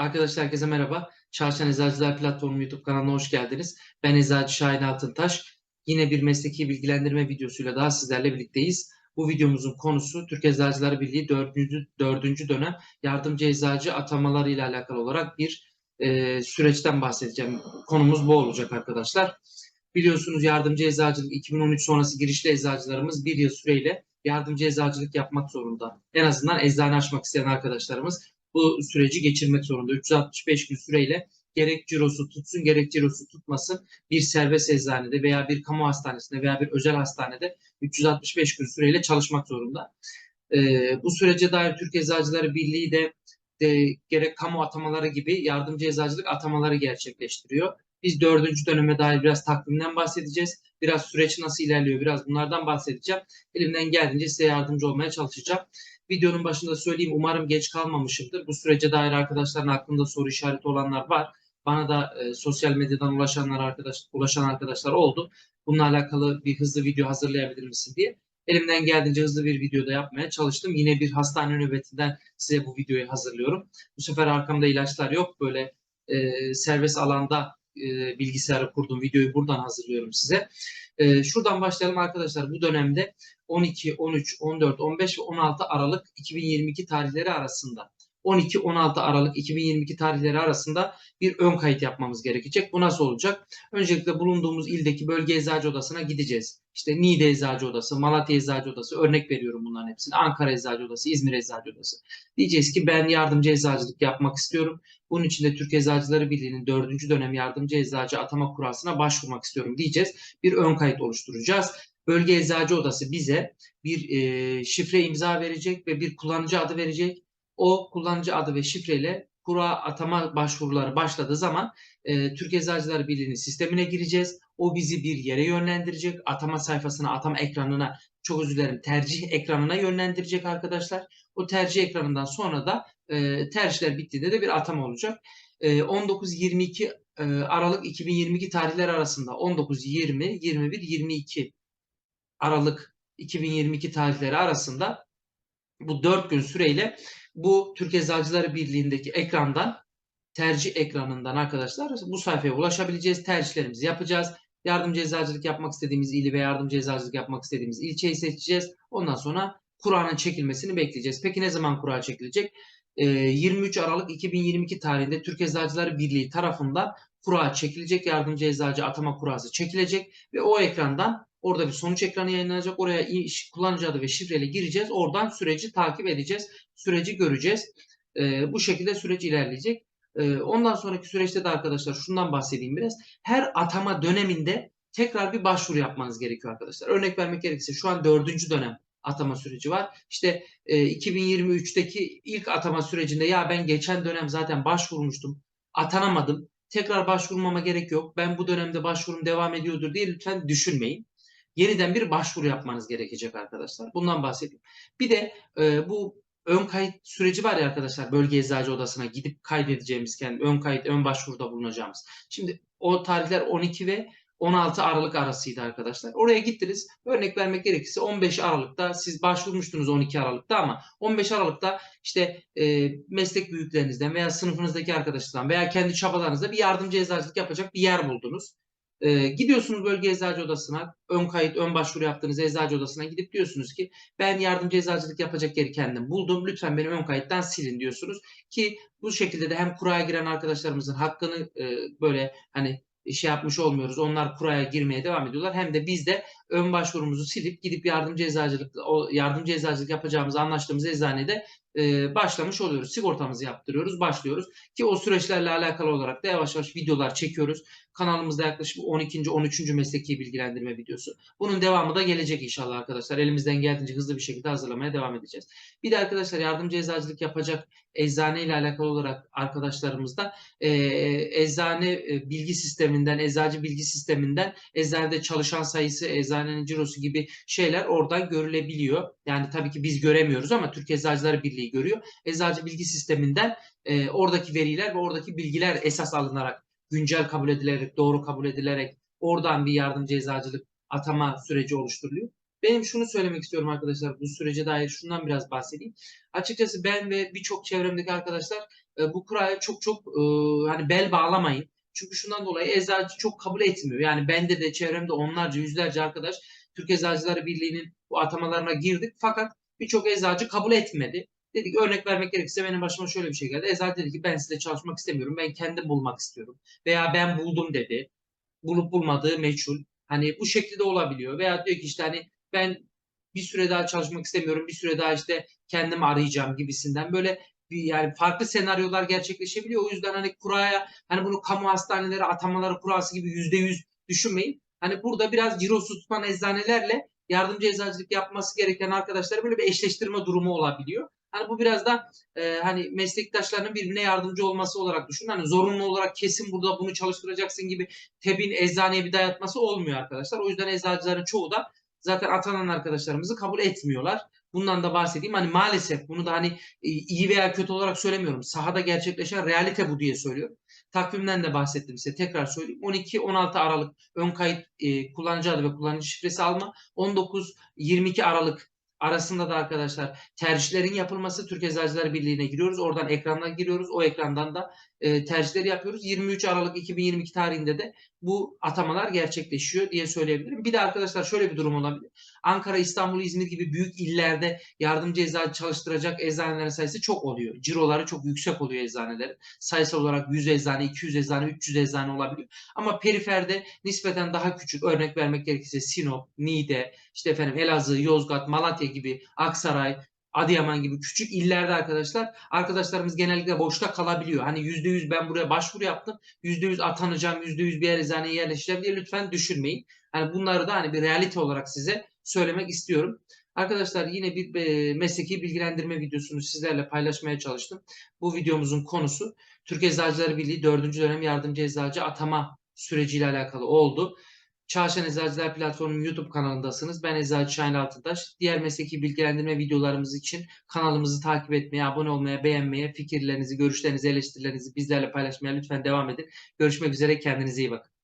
Arkadaşlar herkese merhaba. Çalışan Eczacılar Platformu YouTube kanalına hoş geldiniz. Ben Eczacı Şahin Altıntaş. Yine bir mesleki bilgilendirme videosuyla daha sizlerle birlikteyiz. Bu videomuzun konusu Türk Eczacılar Birliği 4. 4. dönem yardımcı eczacı atamaları ile alakalı olarak bir e, süreçten bahsedeceğim. Konumuz bu olacak arkadaşlar. Biliyorsunuz yardımcı eczacılık 2013 sonrası girişli eczacılarımız bir yıl süreyle yardımcı eczacılık yapmak zorunda. En azından eczane açmak isteyen arkadaşlarımız bu süreci geçirmek zorunda. 365 gün süreyle gerek cirosu tutsun gerek cirosu tutmasın bir serbest eczanede veya bir kamu hastanesinde veya bir özel hastanede 365 gün süreyle çalışmak zorunda. Ee, bu sürece dair Türk Eczacıları Birliği de, de gerek kamu atamaları gibi yardımcı eczacılık atamaları gerçekleştiriyor. Biz dördüncü döneme dair biraz takvimden bahsedeceğiz. Biraz süreç nasıl ilerliyor biraz bunlardan bahsedeceğim. Elimden geldiğince size yardımcı olmaya çalışacağım. Videonun başında söyleyeyim umarım geç kalmamışımdır. Bu sürece dair arkadaşların aklında soru işareti olanlar var. Bana da e, sosyal medyadan ulaşanlar arkadaş ulaşan arkadaşlar oldu. Bununla alakalı bir hızlı video hazırlayabilir misin diye. Elimden geldiğince hızlı bir videoda yapmaya çalıştım. Yine bir hastane nöbetinden size bu videoyu hazırlıyorum. Bu sefer arkamda ilaçlar yok. Böyle e, serbest alanda e, bilgisayarı kurdum. Videoyu buradan hazırlıyorum size. E, şuradan başlayalım arkadaşlar. Bu dönemde 12, 13, 14, 15 ve 16 Aralık 2022 tarihleri arasında 12-16 Aralık 2022 tarihleri arasında bir ön kayıt yapmamız gerekecek. Bu nasıl olacak? Öncelikle bulunduğumuz ildeki bölge eczacı odasına gideceğiz. İşte Niğde Eczacı Odası, Malatya Eczacı Odası örnek veriyorum bunların hepsini. Ankara Eczacı Odası, İzmir Eczacı Odası. Diyeceğiz ki ben yardımcı eczacılık yapmak istiyorum. Bunun için de Türk Eczacıları Birliği'nin 4. dönem yardımcı eczacı atama kurasına başvurmak istiyorum diyeceğiz. Bir ön kayıt oluşturacağız. Bölge Eczacı Odası bize bir e, şifre imza verecek ve bir kullanıcı adı verecek. O kullanıcı adı ve şifreyle kura atama başvuruları başladığı zaman e, Türk Eczacılar Birliği'nin sistemine gireceğiz. O bizi bir yere yönlendirecek. Atama sayfasına, atama ekranına, çok özür dilerim tercih ekranına yönlendirecek arkadaşlar. O tercih ekranından sonra da e, tercihler bittiğinde de bir atama olacak. E, 19-22 e, Aralık 2022 tarihler arasında 19, 20, 21, 22 Aralık 2022 tarihleri arasında bu 4 gün süreyle bu Türk Eczacıları Birliği'ndeki ekrandan tercih ekranından arkadaşlar bu sayfaya ulaşabileceğiz. Tercihlerimizi yapacağız. Yardımcı eczacılık yapmak istediğimiz ili ve yardımcı eczacılık yapmak istediğimiz ilçeyi seçeceğiz. Ondan sonra Kur'an'ın çekilmesini bekleyeceğiz. Peki ne zaman Kur'an çekilecek? 23 ee, Aralık 2022 tarihinde Türk Eczacıları Birliği tarafından kura çekilecek. Yardımcı eczacı atama kurası çekilecek ve o ekrandan orada bir sonuç ekranı yayınlanacak. Oraya kullanıcı adı ve şifreyle gireceğiz. Oradan süreci takip edeceğiz. Süreci göreceğiz. Ee, bu şekilde süreç ilerleyecek. Ee, ondan sonraki süreçte de arkadaşlar şundan bahsedeyim biraz. Her atama döneminde tekrar bir başvuru yapmanız gerekiyor arkadaşlar. Örnek vermek gerekirse şu an dördüncü dönem atama süreci var. İşte e, 2023'teki ilk atama sürecinde ya ben geçen dönem zaten başvurmuştum. Atanamadım. Tekrar başvurmama gerek yok. Ben bu dönemde başvurum devam ediyordur diye lütfen düşünmeyin. Yeniden bir başvuru yapmanız gerekecek arkadaşlar. Bundan bahsedeyim. Bir de e, bu ön kayıt süreci var ya arkadaşlar bölge eczacı odasına gidip kaydedeceğimiz kendi ön kayıt ön başvuruda bulunacağımız. Şimdi o tarihler 12 ve 16 Aralık arasıydı arkadaşlar. Oraya gittiniz. Örnek vermek gerekirse 15 Aralık'ta siz başvurmuştunuz 12 Aralık'ta ama 15 Aralık'ta işte e, meslek büyüklerinizden veya sınıfınızdaki arkadaşlardan veya kendi çabalarınızda bir yardımcı eczacılık yapacak bir yer buldunuz. E, gidiyorsunuz bölge eczacı odasına, ön kayıt, ön başvuru yaptığınız eczacı odasına gidip diyorsunuz ki ben yardımcı eczacılık yapacak yeri kendim buldum. Lütfen benim ön kayıttan silin diyorsunuz. Ki bu şekilde de hem kuraya giren arkadaşlarımızın hakkını e, böyle hani şey yapmış olmuyoruz. Onlar kuraya girmeye devam ediyorlar. Hem de biz de ön başvurumuzu silip gidip yardımcı eczacılık yardımcı eczacılık yapacağımız anlaştığımız eczanede e, başlamış oluyoruz. Sigortamızı yaptırıyoruz, başlıyoruz. Ki o süreçlerle alakalı olarak da yavaş yavaş videolar çekiyoruz. Kanalımızda yaklaşık 12. 13. mesleki bilgilendirme videosu. Bunun devamı da gelecek inşallah arkadaşlar. Elimizden geldiğince hızlı bir şekilde hazırlamaya devam edeceğiz. Bir de arkadaşlar yardımcı eczacılık yapacak eczane ile alakalı olarak arkadaşlarımızda e, eczane e, bilgi sisteminden, eczacı bilgi sisteminden eczanede çalışan sayısı, eczanenin cirosu gibi şeyler oradan görülebiliyor. Yani tabii ki biz göremiyoruz ama Türk Eczacılar Birliği görüyor. Eczacı bilgi sisteminden e, oradaki veriler ve oradaki bilgiler esas alınarak güncel kabul edilerek, doğru kabul edilerek oradan bir yardımcı eczacılık atama süreci oluşturuluyor. Benim şunu söylemek istiyorum arkadaşlar bu sürece dair şundan biraz bahsedeyim. Açıkçası ben ve birçok çevremdeki arkadaşlar e, bu kuraya çok çok e, hani bel bağlamayın. Çünkü şundan dolayı eczacı çok kabul etmiyor. Yani bende de çevremde onlarca yüzlerce arkadaş Türk Eczacıları Birliği'nin bu atamalarına girdik. Fakat birçok eczacı kabul etmedi. Dedik örnek vermek gerekirse benim başıma şöyle bir şey geldi. Eczacı dedi ki ben size çalışmak istemiyorum. Ben kendim bulmak istiyorum. Veya ben buldum dedi. Bulup bulmadığı meçhul. Hani bu şekilde olabiliyor. Veya diyor ki işte hani ben bir süre daha çalışmak istemiyorum. Bir süre daha işte kendim arayacağım gibisinden. Böyle yani farklı senaryolar gerçekleşebiliyor. O yüzden hani kuraya hani bunu kamu hastaneleri atamaları kurası gibi yüzde yüz düşünmeyin. Hani burada biraz cirosu tutan eczanelerle yardımcı eczacılık yapması gereken arkadaşlar böyle bir eşleştirme durumu olabiliyor. Hani bu biraz da e, hani meslektaşlarının birbirine yardımcı olması olarak düşün. Hani zorunlu olarak kesin burada bunu çalıştıracaksın gibi tebin eczaneye bir dayatması olmuyor arkadaşlar. O yüzden eczacıların çoğu da zaten atanan arkadaşlarımızı kabul etmiyorlar. Bundan da bahsedeyim. Hani maalesef bunu da hani e, iyi veya kötü olarak söylemiyorum. Sahada gerçekleşen realite bu diye söylüyorum. Takvimden de bahsettim size. Tekrar söyleyeyim. 12-16 Aralık ön kayıt e, kullanıcı adı ve kullanıcı şifresi alma. 19-22 Aralık arasında da arkadaşlar tercihlerin yapılması Türk Eczacılar Birliği'ne giriyoruz. Oradan ekrandan giriyoruz. O ekrandan da e, tercihleri yapıyoruz. 23 Aralık 2022 tarihinde de bu atamalar gerçekleşiyor diye söyleyebilirim. Bir de arkadaşlar şöyle bir durum olabilir. Ankara, İstanbul, İzmir gibi büyük illerde yardımcı eczacı çalıştıracak eczanelerin sayısı çok oluyor. Ciroları çok yüksek oluyor eczanelerin. Sayısal olarak 100 eczane, 200 eczane, 300 eczane olabiliyor. Ama periferde nispeten daha küçük örnek vermek gerekirse Sinop, Niğde, işte efendim Elazığ, Yozgat, Malatya gibi, Aksaray, Adıyaman gibi küçük illerde arkadaşlar arkadaşlarımız genellikle boşta kalabiliyor. Hani %100 ben buraya başvuru yaptım. %100 atanacağım, %100 bir yer eczaneye yerleşeceğim diye lütfen düşünmeyin. Hani bunları da hani bir realite olarak size söylemek istiyorum. Arkadaşlar yine bir e, mesleki bilgilendirme videosunu sizlerle paylaşmaya çalıştım. Bu videomuzun konusu Türk Eczacıları Birliği 4. dönem yardımcı eczacı atama süreciyle alakalı oldu. Çağşan Eczacılar Platformu'nun YouTube kanalındasınız. Ben Eczacı Şahin Altıtaş. Diğer mesleki bilgilendirme videolarımız için kanalımızı takip etmeye, abone olmaya, beğenmeye, fikirlerinizi, görüşlerinizi, eleştirilerinizi bizlerle paylaşmaya lütfen devam edin. Görüşmek üzere. Kendinize iyi bakın.